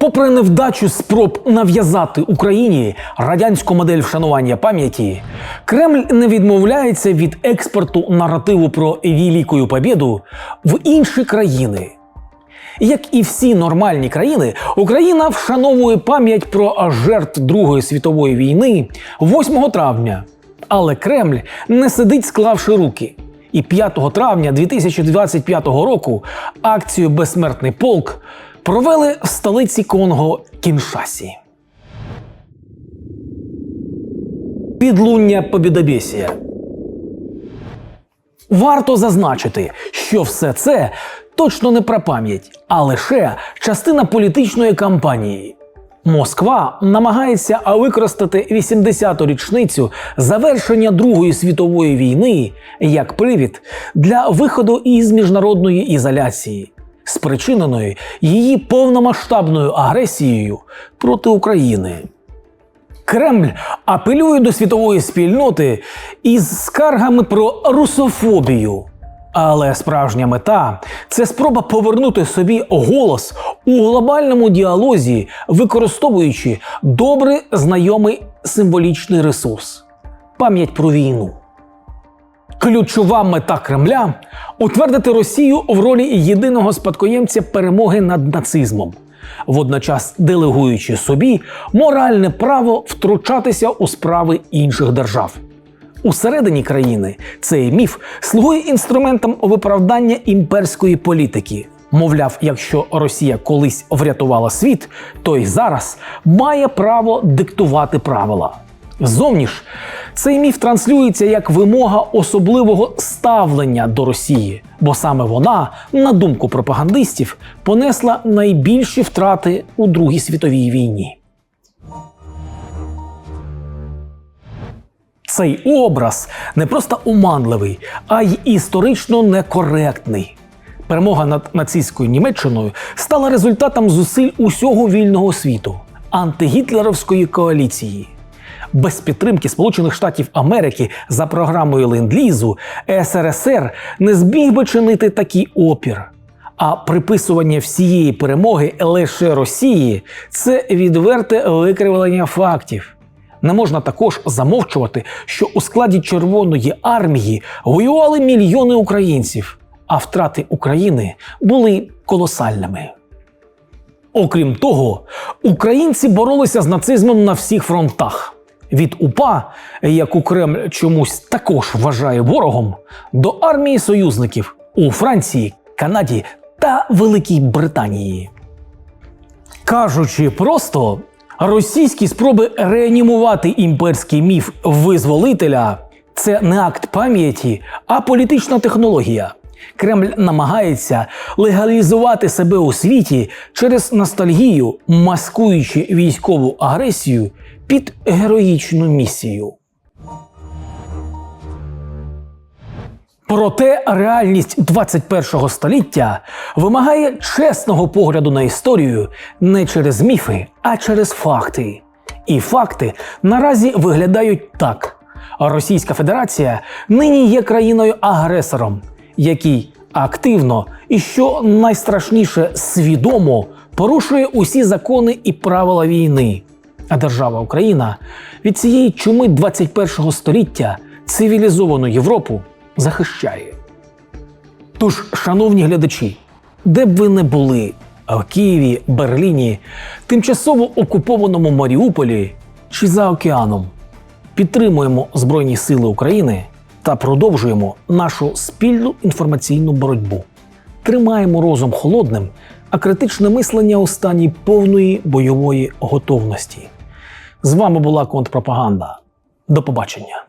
Попри невдачу спроб нав'язати Україні радянську модель вшанування пам'яті, Кремль не відмовляється від експорту наративу про Велику Побєду в інші країни. Як і всі нормальні країни, Україна вшановує пам'ять про жертв Другої світової війни 8 травня. Але Кремль не сидить, склавши руки. І 5 травня 2025 року акцію Безсмертний полк провели в столиці Конго Кіншасі. Підлуння Побідобєсія. Варто зазначити, що все це точно не про пам'ять, а лише частина політичної кампанії. Москва намагається використати 80-ту річницю завершення Другої світової війни як привід для виходу із міжнародної ізоляції, спричиненої її повномасштабною агресією проти України. Кремль апелює до світової спільноти із скаргами про русофобію. Але справжня мета це спроба повернути собі голос у глобальному діалозі, використовуючи добре знайомий символічний ресурс пам'ять про війну. Ключова мета Кремля утвердити Росію в ролі єдиного спадкоємця перемоги над нацизмом, водночас делегуючи собі моральне право втручатися у справи інших держав. Усередині країни цей міф слугує інструментом виправдання імперської політики. Мовляв, якщо Росія колись врятувала світ, то й зараз має право диктувати правила. Зовні ж цей міф транслюється як вимога особливого ставлення до Росії, бо саме вона, на думку пропагандистів, понесла найбільші втрати у Другій світовій війні. Цей образ не просто уманливий, а й історично некоректний. Перемога над нацистською Німеччиною стала результатом зусиль усього вільного світу антигітлерівської коаліції. Без підтримки Сполучених Штатів Америки за програмою Ленд-Лізу СРСР не зміг би чинити такий опір. А приписування всієї перемоги лише Росії це відверте викривлення фактів. Не можна також замовчувати, що у складі Червоної армії воювали мільйони українців, а втрати України були колосальними. Окрім того, українці боролися з нацизмом на всіх фронтах. Від УПА, яку Кремль чомусь також вважає ворогом, до армії союзників у Франції, Канаді та Великій Британії. Кажучи просто, російські спроби реанімувати імперський міф визволителя це не акт пам'яті, а політична технологія. Кремль намагається легалізувати себе у світі через ностальгію, маскуючи військову агресію під героїчну місію. Проте реальність 21 століття вимагає чесного погляду на історію не через міфи, а через факти. І факти наразі виглядають так: Російська Федерація нині є країною-агресором, який активно і що найстрашніше свідомо порушує усі закони і правила війни. А держава Україна від цієї чуми 21 століття цивілізовану Європу захищає. Тож, шановні глядачі, де б ви не були в Києві, Берліні, тимчасово окупованому Маріуполі чи за океаном, підтримуємо Збройні Сили України та продовжуємо нашу спільну інформаційну боротьбу. Тримаємо розум холодним, а критичне мислення у стані повної бойової готовності. З вами була контрпропаганда. До побачення.